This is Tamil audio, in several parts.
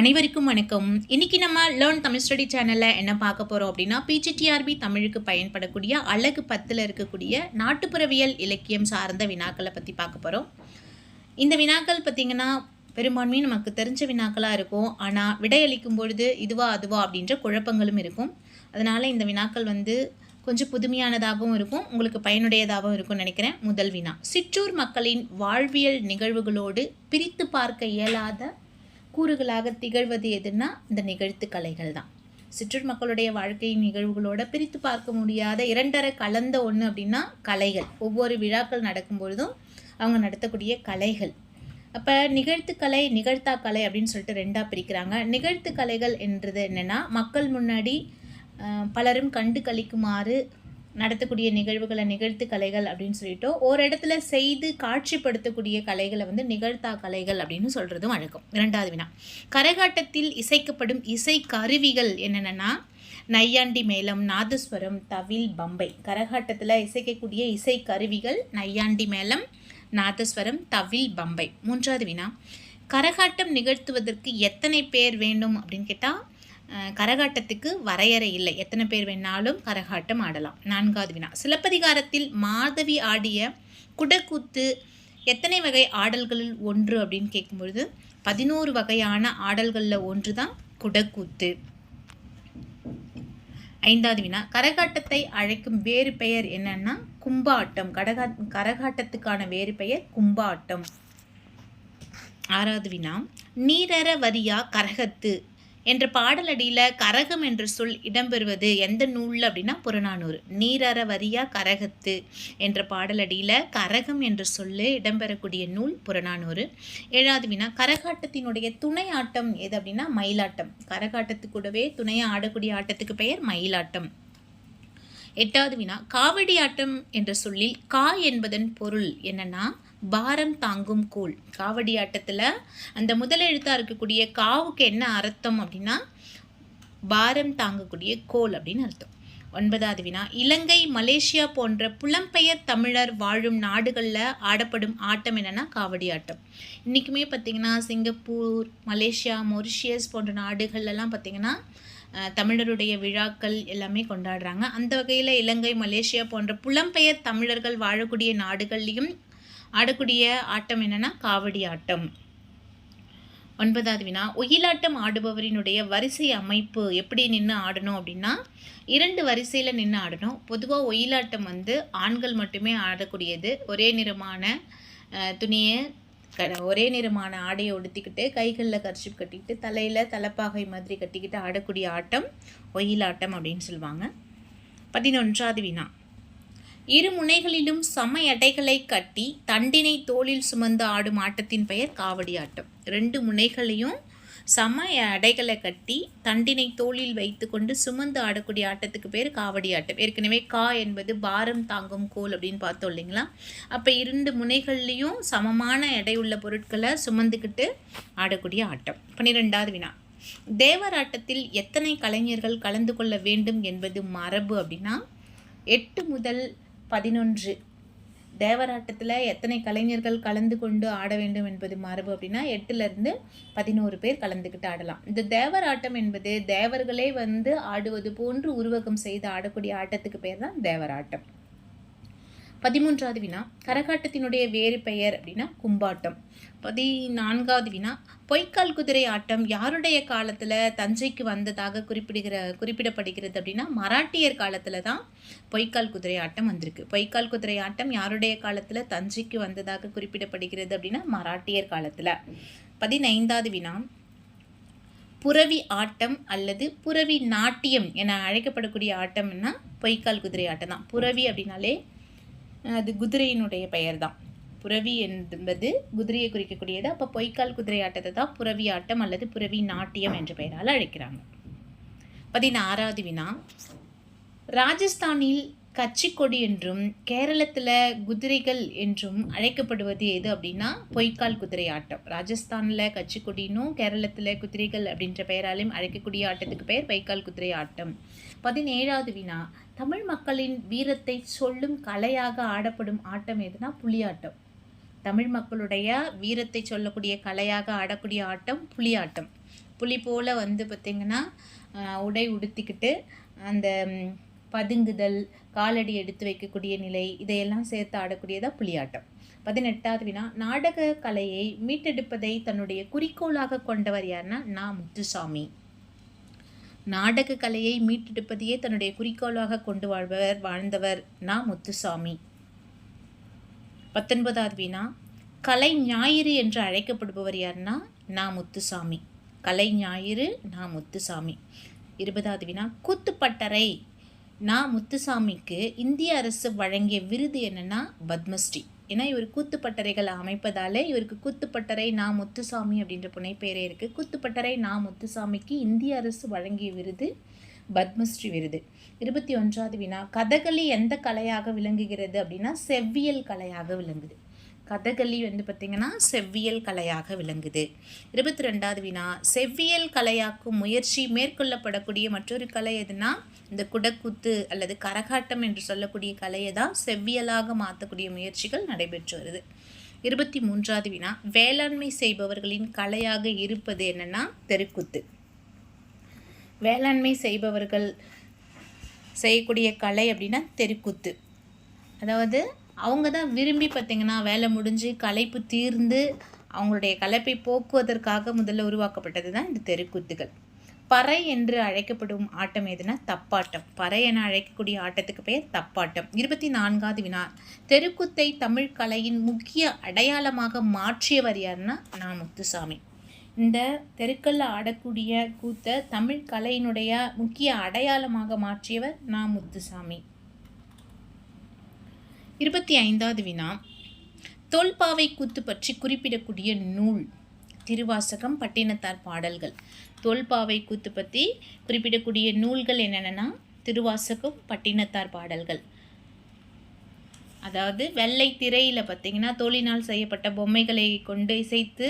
அனைவருக்கும் வணக்கம். இன்னைக்கு நம்ம லேர்ன் தமிழ் ஸ்டடி சேனலில் என்ன பார்க்க போகிறோம் அப்படின்னா பிஜிடிஆர்பி தமிழுக்கு பயன்படக்கூடிய அழகு பத்தில் இருக்கக்கூடிய நாட்டுப்புறவியல் இலக்கியம் சார்ந்த வினாக்களை பற்றி பார்க்க போகிறோம் இந்த வினாக்கள் பார்த்திங்கன்னா பெரும்பான்மையும் நமக்கு தெரிஞ்ச வினாக்களாக இருக்கும். ஆனால் விடையளிக்கும் பொழுது இதுவா அதுவா அப்படின்ற குழப்பங்களும் இருக்கும். அதனால் இந்த வினாக்கள் வந்து கொஞ்சம் புதுமையானதாகவும் இருக்கும். உங்களுக்கு பயனுடையதாகவும் இருக்கும்னு நினைக்கிறேன். முதல் வினா. சிற்றூர் மக்களின் வாழ்வியல் நிகழ்வுகளோடு பிரித்து பார்க்க இயலாத கூறுகளாக திகழ்வது எதுன்னா இந்த நிகழ்த்து கலைகள் தான். சிற்றூர் மக்களுடைய வாழ்க்கையின் நிகழ்வுகளோட பிரித்து பார்க்க முடியாத இரண்டரை கலந்த ஒன்று அப்படின்னா கலைகள். ஒவ்வொரு விழாக்கள் நடக்கும் பொழுதும் அவங்க நடத்தக்கூடிய கலைகள். அப்போ நிகழ்த்து கலை நிகழ்த்தா கலை அப்படின்னு சொல்லிட்டு ரெண்டாக பிரிக்கிறாங்க. நிகழ்த்து கலைகள் என்றது என்னென்னா மக்கள் முன்னாடி பலரும் கண்டு கழிக்குமாறு நடத்தக்கூடிய நிகழ்வுகளை நிகழ்த்து கலைகள் அப்படின்னு சொல்லிட்டு ஒரு இடத்துல செய்து காட்சிப்படுத்தக்கூடிய கலைகளை வந்து நிகழ்த்தா கலைகள் அப்படின்னு சொல்கிறதும் வழக்கம். இரண்டாவது வினா. கரகாட்டத்தில் இசைக்கப்படும் இசை கருவிகள் என்னென்னா நையாண்டி மேளம் நாதஸ்வரம் தவில் பம்பை. கரகாட்டத்தில் இசைக்கக்கூடிய இசை கருவிகள் நையாண்டி மேளம் நாதஸ்வரம் தவில் பம்பை. மூன்றாவது வினா. கரகாட்டம் நிகழ்த்துவதற்கு எத்தனை பேர் வேண்டும் அப்படின்னு கேட்டால் கரகாட்டத்துக்கு வரையறை இல்லை. எத்தனை பேர் வேணாலும் கரகாட்டம் ஆடலாம். நான்காவது வினா. சிலப்பதிகாரத்தில் மாதவி ஆடிய குடக்கூத்து எத்தனை வகை ஆடல்களில் ஒன்று அப்படின்னு கேட்கும்பொழுது பதினோரு வகையான ஆடல்களில் ஒன்று தான் குடக்கூத்து. ஐந்தாவது வினா. கரகாட்டத்தை அழைக்கும் வேறு பெயர் என்னன்னா கும்பாட்டம். கடகா கரகாட்டத்துக்கான வேறு பெயர் கும்பாட்டம். ஆறாவது வினா. நீரற வரியா கரகத்து? என்ற பாடலடியில் கரகம் என்ற சொல் இடம்பெறுவது எந்த நூலில் அப்படின்னா புறநானூறு. நீரற வரியா கரகத்து என்ற பாடலடியில் கரகம் என்ற சொல்லு இடம்பெறக்கூடிய நூல் புறநானூறு. ஏழாவது வினா கரகாட்டத்தினுடைய துணை ஆட்டம் எது அப்படின்னா மயிலாட்டம். கரகாட்டத்துக்கூடவே துணையாக ஆடக்கூடிய ஆட்டத்துக்கு பெயர் மயிலாட்டம். எட்டாவது வினா காவடி ஆட்டம் என்ற சொல்லில் கா என்பதன் பொருள் என்னென்னா பாரம் தாங்கும் கோல் காவடி ஆட்டத்தில் அந்த முதல் எழுத்தாக இருக்கக்கூடிய காவுக்கு என்ன அர்த்தம் அப்படின்னா பாரம் தாங்கக்கூடிய கோல் அப்படின்னு அர்த்தம். ஒன்பதாவது வினா இலங்கை மலேசியா போன்ற புலம்பெயர் தமிழர் வாழும் நாடுகளில் ஆடப்படும் ஆட்டம் என்னன்னா காவடி ஆட்டம். இன்றைக்குமே பார்த்திங்கன்னா சிங்கப்பூர் மலேசியா மொரிஷியஸ் போன்ற நாடுகள்லாம் பார்த்திங்கன்னா தமிழருடைய விழாக்கள் எல்லாமே கொண்டாடுறாங்க. அந்த வகையில் இலங்கை மலேசியா போன்ற புலம்பெயர் தமிழர்கள் வாழக்கூடிய நாடுகள்லேயும் ஆடக்கூடிய ஆட்டம் என்னென்னா காவடி ஆட்டம். ஒன்பதாவது வினா ஒயிலாட்டம் ஆடுபவரினுடைய வரிசை அமைப்பு எப்படி நின்று ஆடணும் அப்படின்னா இரண்டு வரிசையில் நின்று ஆடணும். பொதுவாக ஒயிலாட்டம் வந்து ஆண்கள் மட்டுமே ஆடக்கூடியது. ஒரே நிறமான துணியை க ஒரே நிறமான ஆடையை உடுத்திக்கிட்டு கைகளில் கர்ச்சிப் கட்டிக்கிட்டு தலையில் தலைப்பாகை மாதிரி கட்டிக்கிட்டு ஆடக்கூடிய ஆட்டம் ஒயிலாட்டம் அப்படின்னு சொல்லுவாங்க. பதினொன்றாவது வினா இரு முனைகளிலும் சம எடைகளை கட்டி தண்டினை தோளில் சுமந்து ஆடும் ஆட்டத்தின் பெயர் காவடி ஆட்டம். ரெண்டு முனைகளையும் சம எடைகளை கட்டி தண்டினை தோளில் வைத்துக்கொண்டு சுமந்து ஆடக்கூடிய ஆட்டத்துக்கு பேர் காவடி ஆட்டம். ஏற்கனவே கா என்பது பாரம் தாங்கும் கோல் அப்படின்னு பார்த்தோம் இல்லைங்களா? அப்போ இரண்டு முனைகள்லேயும் சமமான எடை உள்ள பொருட்களை சுமந்துக்கிட்டு ஆடக்கூடிய ஆட்டம். பன்னிரெண்டாவது வினா. தேவராட்டத்தில் எத்தனை கலைஞர்கள் கலந்து கொள்ள வேண்டும் என்பது மரபு அப்படின்னா எட்டு முதல் பதினொன்று. தேவராட்டத்தில் எத்தனை கலைஞர்கள் கலந்து கொண்டு ஆட வேண்டும் என்பது மரபு அப்படின்னா எட்டுலேருந்து பதினோரு பேர் கலந்துக்கிட்டு ஆடலாம். இந்த தேவராட்டம் என்பது தேவர்களே வந்து ஆடுவது போன்று உருவகம் செய்து ஆடக்கூடிய ஆட்டத்துக்கு பேர் தான் தேவராட்டம். பதிமூன்றாவது வினா கரகாட்டத்தினுடைய வேறு பெயர் அப்படின்னா கும்பாட்டம். பதினான்காவது வினா பொய்க்கால் குதிரை ஆட்டம் யாருடைய காலத்தில் தஞ்சைக்கு வந்ததாக குறிப்பிடுகிற குறிப்பிடப்படுகிறது அப்படின்னா மராட்டியர் காலத்தில் தான் பொய்க்கால் குதிரை ஆட்டம் வந்திருக்கு. பொய்க்கால் குதிரை ஆட்டம் யாருடைய காலத்தில் தஞ்சைக்கு வந்ததாக குறிப்பிடப்படுகிறது அப்படின்னா மராட்டியர் காலத்தில். பதினைந்தாவது வினா புரவி ஆட்டம் அல்லது புரவி நாட்டியம் என அழைக்கப்படக்கூடிய ஆட்டம்னா பொய்க்கால் குதிரை ஆட்டம் தான். புரவி அப்படின்னாலே அது குதிரையினுடைய பெயர் தான் புரவி என்பது குதிரையை குறிக்கக்கூடியது. அப்போ பொய்க்கால் குதிரை ஆட்டத்தை தான் புரவி ஆட்டம் அல்லது புரவி நாட்டியம் என்ற பெயரால் அழைக்கிறாங்க. பதினாறாவது வினா. ராஜஸ்தானில் கச்சிக்கொடி என்றும் கேரளத்தில் குதிரைகள் என்றும் அழைக்கப்படுவது எது அப்படின்னா பொய்க்கால் குதிரை ஆட்டம். ராஜஸ்தானில் கச்சிக்கொடினும் கேரளத்தில் குதிரைகள் அப்படின்ற பெயராலையும் அழைக்கக்கூடிய ஆட்டத்துக்கு பெயர் பொய்க்கால் குதிரை ஆட்டம். பதினேழாவது வினா தமிழ் மக்களின் வீரத்தை சொல்லும் கலையாக ஆடப்படும் ஆட்டம் எதுனா புலியாட்டம். தமிழ் மக்களுடைய வீரத்தை சொல்லக்கூடிய கலையாக ஆடக்கூடிய ஆட்டம் புலியாட்டம். புலி போல் வந்து பார்த்திங்கன்னா உடை உடுத்திக்கிட்டு அந்த பதுங்குதல் காலடி எடுத்து வைக்கக்கூடிய நிலை இதையெல்லாம் சேர்த்து ஆடக்கூடியதாக புலியாட்டம். பதினெட்டாவது வினா நாடக கலையை மீட்டெடுப்பதை தன்னுடைய குறிக்கோளாக கொண்டவர் யாருன்னா நா. முத்துசாமி. நாடக கலையை மீட்டெடுப்பதையே தன்னுடைய குறிக்கோளாக கொண்டு வாழ்பவர் வாழ்ந்தவர் நா. முத்துசாமி. பத்தொன்பதாவது வினா கலை ஞாயிறு என்று அழைக்கப்படுபவர் யாருன்னா நா. முத்துசாமி. கலை ஞாயிறு நா. முத்துசாமி. இருபதாவது வினா கூத்துப்பட்டறை. நான் முத்துசாமிக்கு இந்திய அரசு வழங்கிய விருது என்னென்னா பத்மஸ்ரீ. ஏன்னா இவர் கூத்துப்பட்டறைகளை அமைப்பதால் இவருக்கு கூத்துப்பட்டறை நா முத்துசாமி அப்படின்ற புனைப்பெயரே இருக்குது கூத்துப்பட்டறை நா முத்துசாமிக்கு இந்திய அரசு வழங்கிய விருது பத்மஸ்ரீ விருது. இருபத்தி ஒன்றாவது வினா கதகளி எந்த கலையாக விளங்குகிறது அப்படின்னா செவ்வியல் கலையாக விளங்குது. கதகளி வந்து பார்த்திங்கன்னா செவ்வியல் கலையாக விளங்குது. இருபத்தி ரெண்டாவது வினா செவ்வியல் கலையாக்கும் முயற்சி மேற்கொள்ளப்படக்கூடிய மற்றொரு கலை எதுனா இந்த குடக்கூத்து அல்லது கரகாட்டம் என்று சொல்லக்கூடிய கலையை தான் செவ்வியலாக மாற்றக்கூடிய முயற்சிகள் நடைபெற்று வருது. இருபத்தி மூன்றாவது வினா வேளாண்மை செய்பவர்களின் கலையாக இருப்பது என்னன்னா தெருக்கூத்து. வேளாண்மை செய்பவர்கள் செய்யக்கூடிய கலை அப்படின்னா தெருக்கூத்து. அதாவது அவங்க தான் விரும்பி பார்த்திங்கன்னா வேலை முடிஞ்சு களைப்பு தீர்ந்து அவங்களுடைய கலப்பை போக்குவதற்காக முதல்ல உருவாக்கப்பட்டது தான் இந்த தெருக்கூத்துகள். பறை என்று அழைக்கப்படும் ஆட்டம் எதுனா தப்பாட்டம். பறை என அழைக்கக்கூடிய ஆட்டத்துக்கு பெயர் தப்பாட்டம். இருபத்தி நான்காவது வினா. தெருக்கூத்தை தமிழ் கலையின் முக்கிய அடையாளமாக மாற்றியவர் யாருன்னா நான் முத்துசாமி இந்த தெருக்கல்ல ஆடக்கூடிய கூத்தை தமிழ் கலையினுடைய முக்கிய அடையாளமாக மாற்றியவர் நா முத்துசாமி இருபத்தி ஐந்தாவது வினா. தொல்பாவை கூத்து பற்றி குறிப்பிடக்கூடிய நூல். திருவாசகம் பட்டினத்தார் பாடல்கள். தொல்பாவை கூத்து பற்றி குறிப்பிடக்கூடிய நூல்கள் என்னென்னா திருவாசகம் பட்டினத்தார் பாடல்கள். அதாவது வெள்ளை திரையில் பார்த்திங்கன்னா தோழினால் செய்யப்பட்ட பொம்மைகளை கொண்டு இசைத்து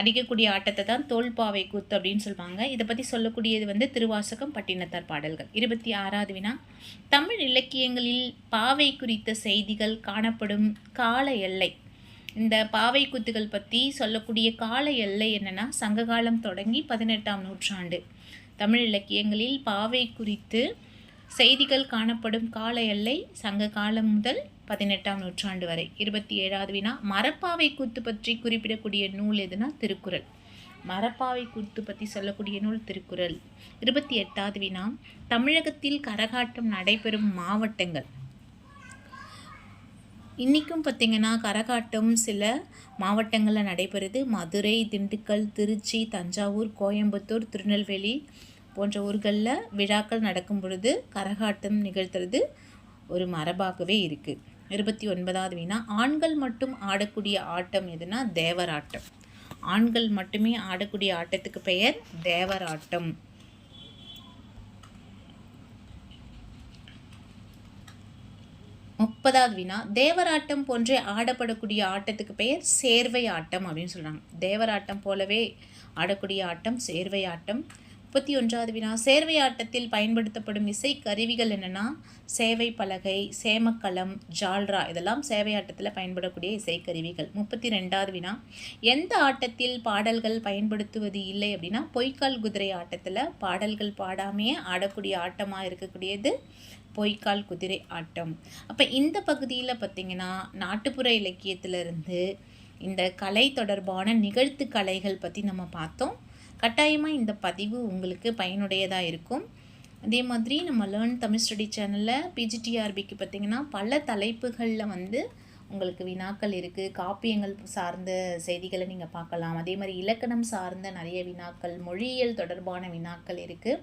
அடிக்கக்கூடிய ஆட்டத்தை தான் தோல்பாவை கூத்து அப்படின்னு சொல்லுவாங்க. இதை பற்றி சொல்லக்கூடியது வந்து திருவாசகம் பட்டினத்தார் பாடல்கள். இருபத்தி ஆறாவது வினா. தமிழ் இலக்கியங்களில் பாவை குறித்த செய்திகள் காணப்படும் கால எல்லை. இந்த பாவை கூத்துகள் பற்றி சொல்லக்கூடிய கால எல்லை என்னென்னா சங்ககாலம் தொடங்கி பதினெட்டாம் நூற்றாண்டு. தமிழ் இலக்கியங்களில் பாவை குறித்து செய்திகள் காணப்படும் கால எல்லை சங்க காலம் முதல் பதினெட்டாம் நூற்றாண்டு வரை. இருபத்தி ஏழாவது வினா மரப்பாவை கூத்து பற்றி குறிப்பிடக்கூடிய நூல் எதுனா திருக்குறள். மரப்பாவை கூத்து பற்றி சொல்லக்கூடிய நூல் திருக்குறள். இருபத்தி எட்டாவது வினா தமிழகத்தில் கரகாட்டம் நடைபெறும் மாவட்டங்கள். இன்றைக்கும் பார்த்திங்கன்னா கரகாட்டம் சில மாவட்டங்களில் நடைபெறுது. மதுரை திண்டுக்கல் திருச்சி தஞ்சாவூர் கோயம்புத்தூர் திருநெல்வேலி போன்ற ஊர்களில் விழாக்கள் நடக்கும் பொழுது கரகாட்டம் நிகழ்த்துறது ஒரு மரபாகவே இருக்குது இருபத்தி ஒன்பதாவது வினா ஆண்கள் மட்டும் ஆடக்கூடிய ஆட்டம் எதுனா தேவராட்டம். ஆண்கள் மட்டுமே ஆடக்கூடிய ஆட்டத்துக்கு பெயர் தேவராட்டம். முப்பதாவது வினா தேவராட்டம் போன்றே ஆடப்படக்கூடிய ஆட்டத்துக்கு பெயர் சேர்வை ஆட்டம் அப்படின்னு சொல்கிறாங்க தேவராட்டம் போலவே ஆடக்கூடிய ஆட்டம் சேர்வை ஆட்டம் முப்பத்தி ஒன்றாவது வினா சேர்வை ஆட்டத்தில் பயன்படுத்தப்படும் இசை கருவிகள் என்னென்னா சேவை பலகை சேமக்களம் ஜால்ரா இதெல்லாம் சேவை ஆட்டத்தில் பயன்படக்கூடிய இசைக்கருவிகள். முப்பத்தி ரெண்டாவது வினா எந்த ஆட்டத்தில் பாடல்கள் பயன்படுத்துவது இல்லை? அப்படின்னா பொய்க்கால் குதிரை ஆட்டத்தில் பாடல்கள் பாடாமையே ஆடக்கூடிய ஆட்டமாக இருக்கக்கூடியது பொய்க்கால் குதிரை ஆட்டம். அப்போ இந்த பகுதியில் பார்த்திங்கன்னா நாட்டுப்புற இலக்கியத்திலிருந்து இந்த கலை தொடர்பான நிகழ்த்து கலைகள் பற்றி நம்ம பார்த்தோம். கட்டாயமாக இந்த பதிவு உங்களுக்கு பயனுடையதாக இருக்கும். அதே மாதிரி நம்ம லேர்ன் தமிழ் ஸ்டடி சேனலில் பிஜிடிஆர்பிக்கு பார்த்திங்கன்னா பல தலைப்புகளில் வந்து உங்களுக்கு வினாக்கள் இருக்குது காப்பியங்கள் சார்ந்த செய்திகளை நீங்கள் பார்க்கலாம். அதே மாதிரி இலக்கணம் சார்ந்த நிறைய வினாக்கள் மொழியியல் தொடர்பான வினாக்கள் இருக்குது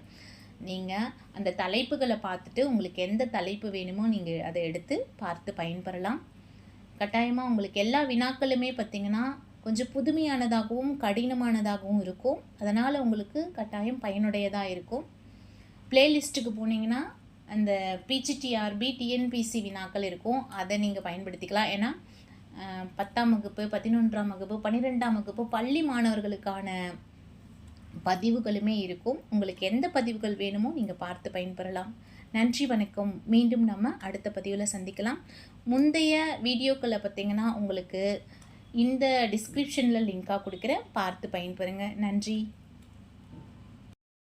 நீங்கள் அந்த தலைப்புகளை பார்த்துட்டு உங்களுக்கு எந்த தலைப்பு வேணுமோ நீங்கள் அதை எடுத்து பார்த்து பயன்பெறலாம். கட்டாயமாக உங்களுக்கு எல்லா வினாக்களுமே பார்த்திங்கன்னா கொஞ்சம் புதுமையானதாகவும் கடினமானதாகவும் இருக்கும். அதனால் உங்களுக்கு கட்டாயம் பயனுடையதாக இருக்கும். பிளேலிஸ்ட்டுக்கு போனீங்கன்னா அந்த பிஜிடிஆர்பி டிஎன்பிசி வினாக்கள் இருக்கும். அதை நீங்கள் பயன்படுத்திக்கலாம். ஏன்னா பத்தாம் வகுப்பு பதினொன்றாம் வகுப்பு பன்னிரெண்டாம் வகுப்பு பள்ளி மாணவர்களுக்கான பதிவுகளுமே இருக்கும். உங்களுக்கு எந்த பதிவுகள் வேணுமோ நீங்கள் பார்த்து பயன்பெறலாம். நன்றி வணக்கம். மீண்டும் நம்ம அடுத்த பதிவில் சந்திக்கலாம். முந்தைய வீடியோக்களை பார்த்திங்கன்னா உங்களுக்கு இந்த டிஸ்கிரிப்ஷனில் லிங்காக கொடுக்குறேன். பார்த்து பயன்பெறுங்க. நன்றி.